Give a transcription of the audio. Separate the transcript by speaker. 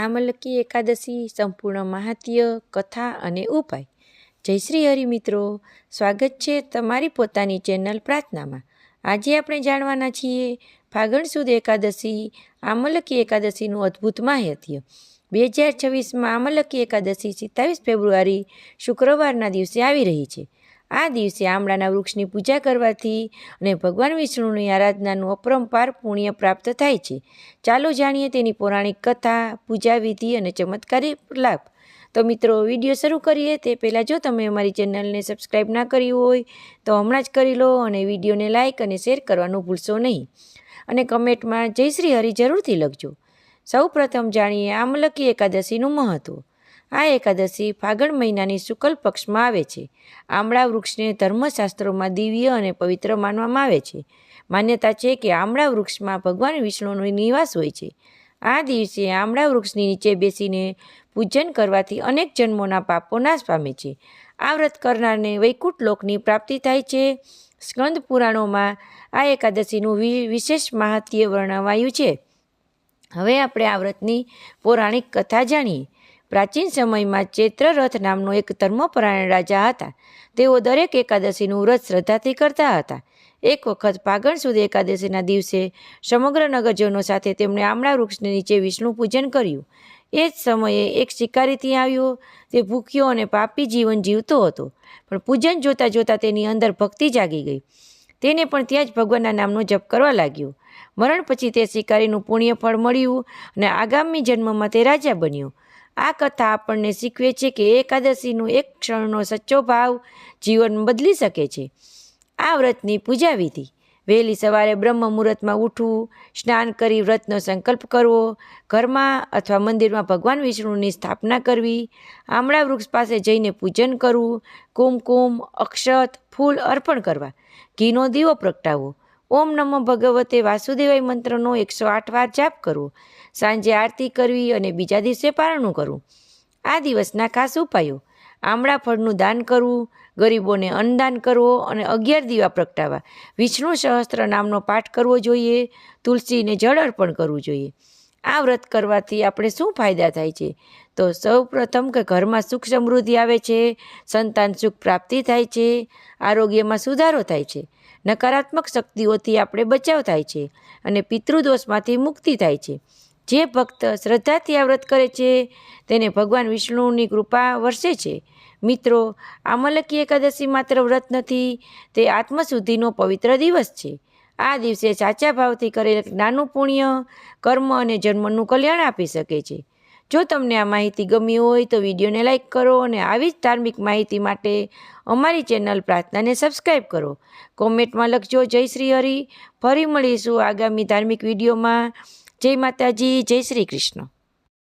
Speaker 1: આમલકી એકાદશી, સંપૂર્ણ માહાત્ય કથા અને ઉપાય. જય શ્રી હરિ મિત્રો. સ્વાગત છે તમારી પોતાની ચેનલ પ્રાર્થનામાં. આજે આપણે જાણવાના છીએ, ફાગણ સુદ એકાદશી, આમલકી એકાદશીનું અદ્ભુત માહત્ય. બે હજાર છવ્વીસમાં આમલકી એકાદશી, સિત્તાવીસ ફેબ્રુઆરી, શુક્રવારના દિવસે આવી રહી છે. આ દિવસે આમળાના વૃક્ષની પૂજા કરવાથી અને ભગવાન વિષ્ણુની આરાધનાનું અપરંપાર પુણ્ય પ્રાપ્ત થાય છે. ચાલો જાણીએ તેની પૌરાણિક કથા, પૂજા વિધિ અને ચમત્કારી લાભ. તો મિત્રો, વીડિયો શરૂ કરીએ તે પહેલાં જો તમે અમારી ચેનલને સબસ્ક્રાઈબ ના કરી હોય, તો હમણાં જ કરી લો અને વિડીયોને લાઇક અને શેર કરવાનું ભૂલશો નહીં. અને કમેન્ટમાં જય શ્રી હરિ જરૂરથી લખજો. સૌ પ્રથમ જાણીએ આમલકી એકાદશીનું મહત્ત્વ આ એકાદશી ફાગણ મહિનાની શુક્લ પક્ષમાં આવે છે. આમળા વૃક્ષને ધર્મશાસ્ત્રોમાં દિવ્ય અને પવિત્ર માનવામાં આવે છે. માન્યતા છે કે આમળા વૃક્ષમાં ભગવાન વિષ્ણુનો નિવાસ હોય છે. આ દિવસે આમળા વૃક્ષની નીચે બેસીને પૂજન કરવાથી અનેક જન્મોના પાપો નાશ પામે છે. આ વ્રત કરનારને વૈકુંઠ લોકની પ્રાપ્તિ થાય છે. સ્કંદ પુરાણોમાં આ એકાદશીનું વિશેષ મહાત્ય વર્ણવાયું છે. હવે આપણે આ વ્રતની પૌરાણિક કથા જાણીએ. પ્રાચીન સમયમાં ચૈત્રરથ નામનો એક ધર્મપરાયણ રાજા હતા. તેઓ દરેક એકાદશીનું વ્રત શ્રદ્ધાથી કરતા હતા. એક વખત પાગણ સુદ એકાદશીના દિવસે સમગ્ર નગરજનો સાથે તેમણે આમળા વૃક્ષને નીચે વિષ્ણુ પૂજન કર્યું. એ જ સમયે એક શિકારી ત્યાં આવ્યો. તે ભૂખ્યો અને પાપી જીવન જીવતો હતો, પણ પૂજન જોતાં જોતાં તેની અંદર ભક્તિ જાગી ગઈ. તેને પણ ત્યાં જ ભગવાનના નામનો જપ કરવા લાગ્યો. મરણ પછી તે શિકારીનું પુણ્ય ફળ મળ્યું અને આગામી જન્મમાં તે રાજા બન્યો. આ કથા આપણને શીખવે છે કે એકાદશીનું એક ક્ષણનો સચ્ચો ભાવ જીવન બદલી શકે છે. આ વ્રતની પૂજા વિધિ. વહેલી સવારે બ્રહ્મ મુહૂર્તમાં ઉઠવું, સ્નાન કરી વ્રતનો સંકલ્પ કરવો, ઘરમાં અથવા મંદિરમાં ભગવાન વિષ્ણુની સ્થાપના કરવી, આમળા વૃક્ષ પાસે જઈને પૂજન કરવું, કુમકુમ, અક્ષત, ફૂલ અર્પણ કરવા, ઘીનો દીવો પ્રગટાવવો ઓમ નમો ભગવતે વાસુદેવાય મંત્રનો એકસો આઠ વાર જાપ કરવો સાંજે આરતી કરવી અને બીજા દિવસે પારણું કરવું આ દિવસના ખાસ ઉપાયો. આમળા ફળનું દાન કરવું, ગરીબોને અન્નદાન કરવો અને અગિયાર દીવા પ્રગટાવવા. વિષ્ણુ સહસ્ત્ર નામનો પાઠ કરવો જોઈએ. તુલસીને જળ અર્પણ કરવું જોઈએ. આ વ્રત કરવાથી આપણે શું ફાયદા થાય છે? તો સૌ પ્રથમ કે ઘરમાં સુખ સમૃદ્ધિ આવે છે, સંતાન સુખ પ્રાપ્તિ થાય છે, આરોગ્યમાં સુધારો થાય છે, નકારાત્મક શક્તિઓથી આપણે બચાવ થાય છે અને પિતૃદોષમાંથી મુક્તિ થાય છે. જે ભક્ત શ્રદ્ધાથી આ વ્રત કરે છે, તેને ભગવાન વિષ્ણુની કૃપા વરસે છે. મિત્રો, આમલકી એકાદશી માત્ર વ્રત નથી, તે આત્મશુદ્ધિનો પવિત્ર દિવસ છે. આ દિવસે સાચા ભાવથી કરેલ નાનું પુણ્ય, કર્મ અને જન્મનું કલ્યાણ આપી શકે છે. જો તમને આ માહિતી ગમી હોય તો વિડીયોને લાઇક કરો અને આવી જ ધાર્મિક માહિતી માટે અમારી ચેનલ પ્રાર્થનાને સબસ્ક્રાઈબ કરો. કોમેન્ટમાં લખજો જય શ્રી હરિ. ફરી મળીશું આગામી ધાર્મિક વિડીયોમાં. જય માતાજી, જય શ્રી કૃષ્ણ.